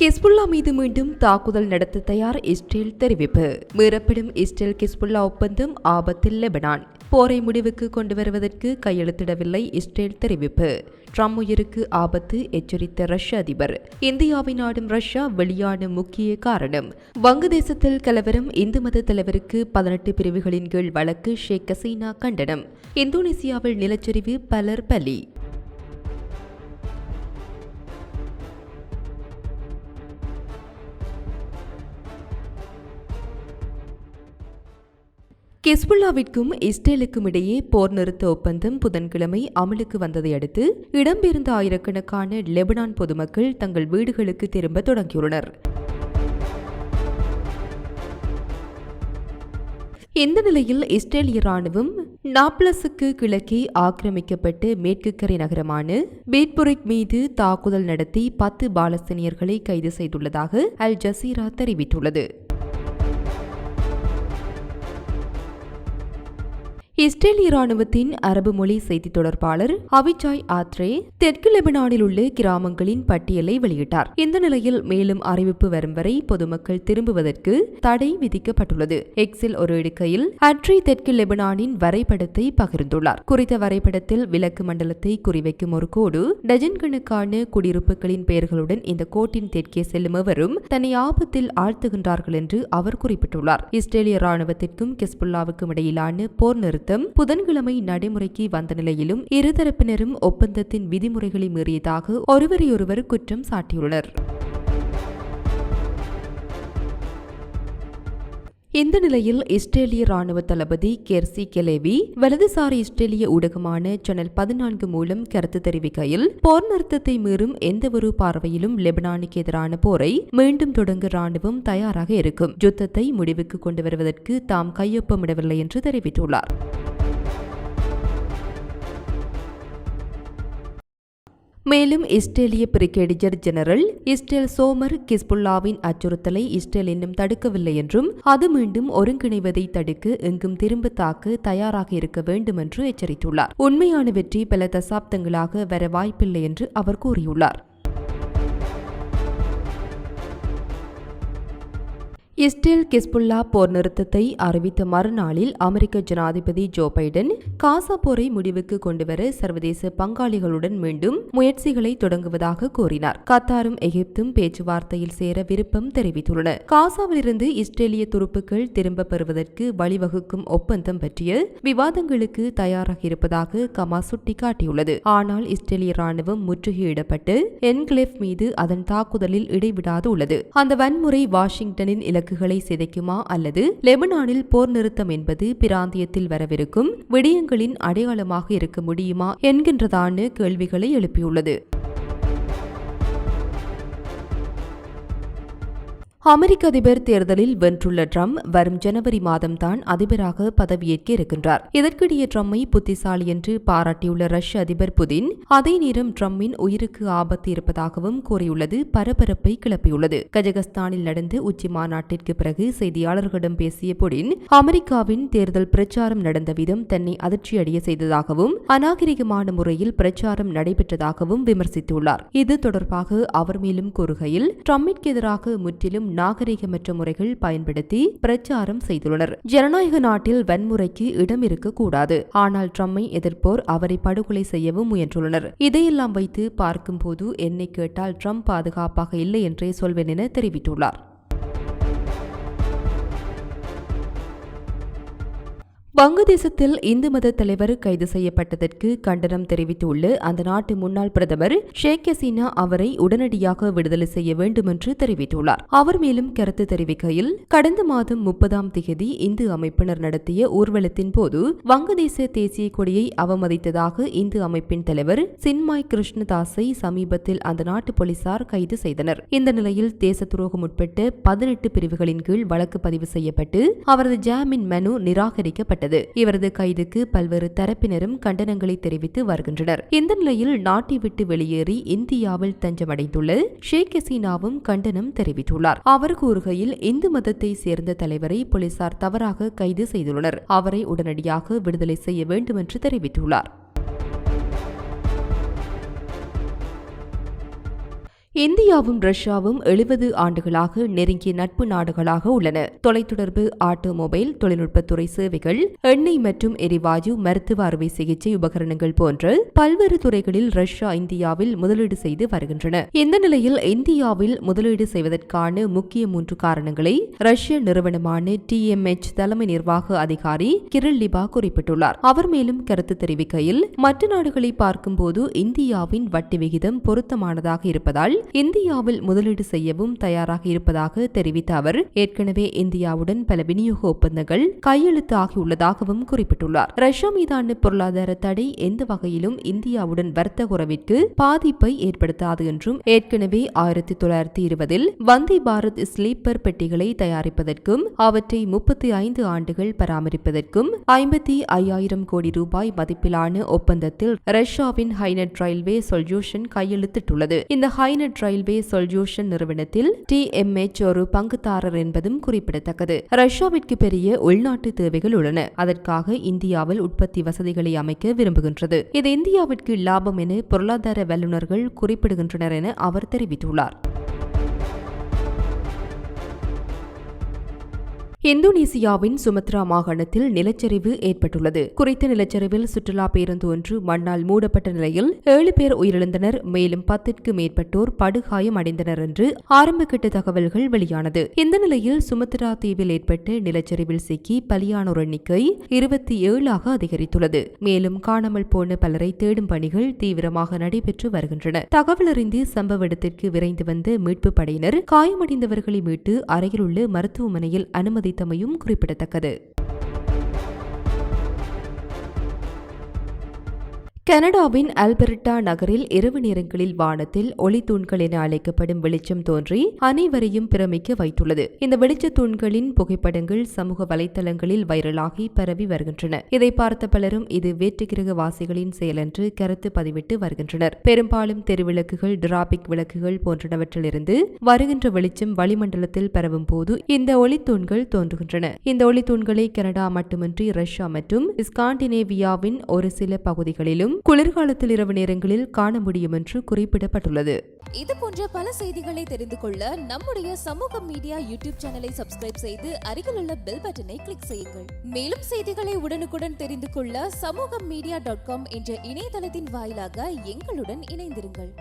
கெஸ்புல்லா மீது மீண்டும் தாக்குதல் நடத்த தயார் இஸ்ரேல் தெரிவிப்பு. மீறப்படும் இஸ்ரேல் கெஸ்புல்லா ஒப்பந்தம் ஆபத்தில் லெபனான். போரை முடிவுக்கு கொண்டு வருவதற்கு கையெழுத்திடவில்லை இஸ்ரேல் தெரிவிப்பு. ட்ரம்ப் உயிருக்கு ஆபத்து எச்சரித்த ரஷ்ய அதிபர். இந்தியாவை நாடும் ரஷ்யா வெளியான முக்கிய காரணம். வங்கதேசத்தில் கலவரம் இந்து மத தலைவருக்கு பதினெட்டு பிரிவுகளின் கீழ் வழக்கு ஷேக் ஹசீனா கண்டனம். இந்தோனேசியாவில் நிலச்சரிவு பலர் பலி. கிஸ்புல்லாவிற்கும் இஸ்ரேலுக்கும் இடையே போர் நிறுத்த ஒப்பந்தம் புதன்கிழமை அமலுக்கு வந்ததை அடுத்து இடம்பெயர்ந்த ஆயிரக்கணக்கான லெபனான் பொதுமக்கள் தங்கள் வீடுகளுக்கு திரும்ப தொடங்கியுள்ளனர். இந்த நிலையில் இஸ்ரேலிய ராணுவம் நாப்லஸுக்கு கிழக்கே ஆக்கிரமிக்கப்பட்டு மேற்கு கரை நகரமான பேட்புரிக் மீது தாக்குதல் நடத்தி பத்து பாலஸ்தீனியர்களை கைது செய்துள்ளதாக அல் ஜசீரா தெரிவித்துள்ளது. இஸ்ரேலிய இராணுவத்தின் அரபு மொழி செய்தி தொடர்பாளர் அவிஜாய் ஆத்ரே தெற்கு லெபனானில் உள்ள கிராமங்களின் பட்டியலை வெளியிட்டார். இந்த நிலையில் மேலும் அறிவிப்பு வரும் வரை பொதுமக்கள் திரும்புவதற்கு தடை விதிக்கப்பட்டுள்ளது. எக்ஸில் ஒரு இடுக்கையில் அட்ரி தெற்கு லெபனானின் வரைபடத்தை பகிர்ந்துள்ளார். குறித்த வரைபடத்தில் விலக்கு மண்டலத்தை குறிவைக்கும் ஒரு கோடு டஜன் கணக்கான குடியிருப்புகளின் பெயர்களுடன் இந்த கோட்டின் தெற்கே செல்லும் எவரும் தன்னை ஆபத்தில் ஆழ்த்துகின்றார்கள் என்று அவர் குறிப்பிட்டுள்ளார். இஸ்ரேலிய ராணுவத்திற்கும் கிஸ்புல்லாவுக்கும் இடையிலான போர் நிறுத்தம் நிறுத்தம் புதன்கிழமை நடைமுறைக்கு வந்த நிலையிலும் இருதரப்பினரும் ஒப்பந்தத்தின் விதிமுறைகளை மீறியதாக ஒருவரையொருவர் குற்றம் சாட்டியுள்ளனர். இந்த நிலையில் இஸ்ரேலிய ராணுவ தளபதி கெர்சி கெலேவி வலதுசாரி இஸ்ரேலிய ஊடகமான சேனல் பதினான்கு மூலம் கருத்து தெரிவிக்கையில் போர் நிறுத்தத்தை மீறும் எந்தவொரு பார்வையிலும் லெபனானுக்கு எதிரான போரை மீண்டும் தொடங்க ராணுவம் தயாராக இருக்கும். யுத்தத்தை முடிவுக்கு கொண்டு வருவதற்கு தாம் கையொப்பமிடவில்லை என்று தெரிவித்துள்ளார். மேலும் இஸ்ரேலிய பிரிகேடியர் ஜெனரல் இஸ்ரேல் சோமர் கிஸ்புல்லாவின் அச்சுறுத்தலை இஸ்ரேல் இன்னும் தடுக்கவில்லை என்றும் அது மீண்டும் ஒருங்கிணைவதை தடுக்க எங்கும் திரும்ப தாக்க தயாராக இருக்க வேண்டும் என்று எச்சரித்துள்ளார். உண்மையான வெற்றி பல தசாப்தங்களாக வர வாய்ப்பில்லை என்று அவர் கூறியுள்ளார். இஸ்ரேல் கிஸ்புல்லா போர் நிறுத்தத்தை அறிவித்த மறுநாளில் அமெரிக்க ஜனாதிபதி ஜோ பைடன் காசா போரை முடிவுக்கு கொண்டுவர சர்வதேச பங்காளிகளுடன் மீண்டும் முயற்சிகளை தொடங்குவதாக கூறினார். கத்தாரும் எகிப்தும் பேச்சுவார்த்தையில் சேர விருப்பம் தெரிவித்துள்ளன. காசாவிலிருந்து இஸ்ரேலிய துருப்புக்கள் திரும்ப பெறுவதற்கு வழிவகுக்கும் ஒப்பந்தம் பற்றிய விவாதங்களுக்கு தயாராக இருப்பதாக கமா சுட்டிக்காட்டியுள்ளது. ஆனால் இஸ்ரேலிய ராணுவம் முற்றுகையிடப்பட்டு என்கிளேவ் மீது அதன் தாக்குதலில் இடைவிடாது உள்ளது. அந்த வன்முறை வாஷிங்டனின் இலக்கு இலக்குகளை சிதைக்குமா அல்லது லெபனானில் போர் நிறுத்தம் என்பது பிராந்தியத்தில் வரவிருக்கும் விடயங்களின் அடையாளமாக இருக்க முடியுமா என்கின்றதான கேள்விகளை எழுப்பியுள்ளது. அமெரிக்க அதிபர் தேர்தலில் வென்றுள்ள ட்ரம்ப் வரும் ஜனவரி மாதம்தான் அதிபராக பதவியேற்க இருக்கின்றார். இதற்கிடையே ட்ரம்மை புத்திசாலி என்று பாராட்டியுள்ள ரஷ்ய அதிபர் புதின் அதே நேரம் ட்ரம்பின் உயிருக்கு ஆபத்து இருப்பதாகவும் கூறியுள்ளது பரபரப்பை கிளப்பியுள்ளது. கஜகஸ்தானில் நடந்த உச்சி மாநாட்டிற்கு பிறகு செய்தியாளர்களிடம் பேசிய புடின் அமெரிக்காவின் தேர்தல் பிரச்சாரம் நடந்த விதம் தன்னை அதிர்ச்சியடைய செய்ததாகவும் அநாகரிகமான முறையில் பிரச்சாரம் நடைபெற்றதாகவும் விமர்சித்துள்ளார். இது தொடர்பாக அவர் மேலும் கூறுகையில் ட்ரம்பிற்கு எதிராக முற்றிலும் நாகரிகமற்ற முறைகள் பயன்படுத்தி பிரச்சாரம் செய்துள்ளனர். ஜனநாயக நாட்டில் வன்முறைக்கு இடம் இருக்கக்கூடாது. ஆனால் ட்ரம்மை எதிர்ப்போர் அவரை படுகொலை செய்யவும் முயன்றுள்ளனர். இதையெல்லாம் வைத்து பார்க்கும்போது என்னை கேட்டால் ட்ரம்ப் பாதுகாப்பாக இல்லை என்றே சொல்வேன் என தெரிவித்துள்ளார். வங்கதேசத்தில் இந்து மத தலைவர் கைது செய்யப்பட்டதற்கு கண்டனம் தெரிவித்துள்ள அந்த நாட்டு முன்னாள் பிரதமர் ஷேக் ஹசீனா அவரை உடனடியாக விடுதலை செய்ய வேண்டும் என்று தெரிவித்துள்ளார். அவர் மேலும் கருத்து தெரிவிக்கையில் கடந்த மாதம் முப்பதாம் தேதி இந்து அமைப்பினர் நடத்திய ஊர்வலத்தின் போது வங்கதேச தேசிய கொடியை அவமதித்ததாக இந்து அமைப்பின் தலைவர் சின்மாய் கிருஷ்ணதாஸை சமீபத்தில் அந்த நாட்டு போலீசார் கைது செய்தனர். இந்த நிலையில் தேச துரோகம் உட்பட்ட பதினெட்டு பிரிவுகளின் கீழ் வழக்கு பதிவு செய்யப்பட்டு அவரது ஜாமீன் மனு நிராகரிக்கப்பட்டது. வருகிறது இவரது கைதுக்கு பல்வேறு தரப்பினரும் கண்டனங்களை தெரிவித்து வருகின்றனர். இந்த நிலையில் நாட்டை விட்டு வெளியேறி இந்தியாவில் தஞ்சமடைந்துள்ள ஷேக் ஹசீனாவும் கண்டனம் தெரிவித்துள்ளார். அவர் கூறுகையில் இந்து மதத்தை சேர்ந்த தலைவரை போலீசார் தவறாக கைது செய்துள்ளனர். அவரை உடனடியாக விடுதலை செய்ய வேண்டும் என்று தெரிவித்துள்ளார். இந்தியாவும் ரஷ்யாவும் எழுபது ஆண்டுகளாக நெருங்கிய நட்பு நாடுகளாக உள்ளன. தொலைத்தொடர்பு ஆட்டோமொபைல் தொழில்நுட்பத்துறை சேவைகள் எண்ணெய் மற்றும் எரிவாயு மருத்துவ அறுவை சிகிச்சை உபகரணங்கள் போன்ற பல்வேறு துறைகளில் ரஷ்யா இந்தியாவில் முதலீடு செய்து வருகின்றன. இந்த நிலையில் இந்தியாவில் முதலீடு செய்வதற்கான முக்கிய மூன்று காரணங்களை ரஷ்ய நிறுவனமான டிஎம்எச் தலைமை நிர்வாக அதிகாரி கிரில் லிபா குறிப்பிட்டுள்ளார். அவர் மேலும் கருத்து தெரிவிக்கையில் மற்ற நாடுகளை பார்க்கும்போது இந்தியாவின் வட்டி விகிதம் பொருத்தமானதாக இருப்பதால் இந்தியாவில் முதலீடு செய்யவும் தயாராக இருப்பதாக தெரிவித்த அவர் ஏற்கனவே இந்தியாவுடன் பல விநியோக ஒப்பந்தங்கள் கையெழுத்தாகியுள்ளதாகவும் குறிப்பிட்டுள்ளார். ரஷ்யா மீதான பொருளாதார தடை எந்த வகையிலும் இந்தியாவுடன் வர்த்தக உறவிற்கு பாதிப்பை ஏற்படுத்தாது என்றும் ஏற்கனவே ஆயிரத்தி தொள்ளாயிரத்தி இருபதில் வந்தே பாரத் ஸ்லீப்பர் பெட்டிகளை தயாரிப்பதற்கும் அவற்றை முப்பத்தி ஐந்து ஆண்டுகள் பராமரிப்பதற்கும் ஐம்பத்தி ஐயாயிரம் கோடி ரூபாய் மதிப்பிலான ஒப்பந்தத்தில் ரஷ்யாவின் ஹைனட் ரயில்வே சொல்யூஷன் கையெழுத்திட்டுள்ளது. இந்த ஹைனட் ரயில்வே சொல்யூஷன் நிறுவனத்தில் டிஎம்எச் ஒரு பங்குதாரர் என்பதும் குறிப்பிடத்தக்கது. ரஷ்யாவிற்கு பெரிய உள்நாட்டு தேவைகள் உள்ளன. அதற்காக இந்தியாவில் உற்பத்தி வசதிகளை அமைக்க விரும்புகின்றது. இது இந்தியாவிற்கு லாபம் என பொருளாதார வல்லுநர்கள் குறிப்பிடுகின்றனர் என அவர் தெரிவித்துள்ளார். இந்தோனேசியாவின் சுமத்ரா மாகாணத்தில் நிலச்சரிவு ஏற்பட்டுள்ளது. குறித்த நிலச்சரிவில் சுற்றுலா பேருந்து ஒன்று மண்ணால் மூடப்பட்ட நிலையில் ஏழு பேர் உயிரிழந்தனர். மேலும் பத்திற்கு மேற்பட்டோர் படுகாயம் அடைந்தனர் என்று ஆரம்பகட்ட தகவல்கள் வெளியானது. இந்த நிலையில் சுமத்ரா தீவில் ஏற்பட்ட நிலச்சரிவில் சிக்கி பலியானோர் எண்ணிக்கை இருபத்தி ஏழாக அதிகரித்துள்ளது. மேலும் காணாமல் போன பலரை தேடும் பணிகள் தீவிரமாக நடைபெற்று வருகின்றன. தகவல் அறிந்து சம்பவ இடத்திற்கு விரைந்து வந்த மீட்பு படையினர் காயமடைந்தவர்களை மீட்டு அருகில் உள்ள மருத்துவமனையில் அனுமதி அளித்தமையும் குறிப்பிடத்தக்கது. கனடாவின் அல்பர்டா நகரில் இரவு நேரங்களில் வானத்தில் ஒளித்தூண்கள் என அழைக்கப்படும் வெளிச்சம் தோன்றி அனைவரையும் பிரமிக்க வைத்துள்ளது. இந்த வெளிச்ச தூண்களின் புகைப்படங்கள் சமூக வலைதளங்களில் வைரலாகி பரவி வருகின்றன. இதை பார்த்த பலரும் இது வேற்றுக்கிரக வாசிகளின் செயல் என்று கருத்து பதிவிட்டு வருகின்றனர். பெரும்பாலும் தெருவிளக்குகள் டிராபிக் விளக்குகள் போன்றவற்றிலிருந்து வருகின்ற வெளிச்சம் வளிமண்டலத்தில் பரவும் போது இந்த ஒளித்தூண்கள் தோன்றுகின்றன. இந்த ஒளித்தூண்களை கனடா மட்டுமின்றி ரஷ்யா மற்றும் ஸ்காண்டினேவியாவின் ஒரு சில பகுதிகளிலும் குளிர்காலத்தில் இரவு நேரங்களில் காண முடியும் என்று குறிப்பிடப்பட்டுள்ளது. இது போன்ற பல செய்திகளை தெரிந்து கொள்ள நம்முடைய சமூக மீடியா யூடியூப் சேனலை சப்ஸ்கிரைப் செய்து அருகில் உள்ள பெல் பட்டனை கிளிக் செய்யுங்கள். மேலும் செய்திகளை உடனுக்குடன் தெரிந்து கொள்ள சமூக மீடியா டாட் காம் என்ற இணையதளத்தின் வாயிலாக எங்களுடன் இணைந்திருங்கள்.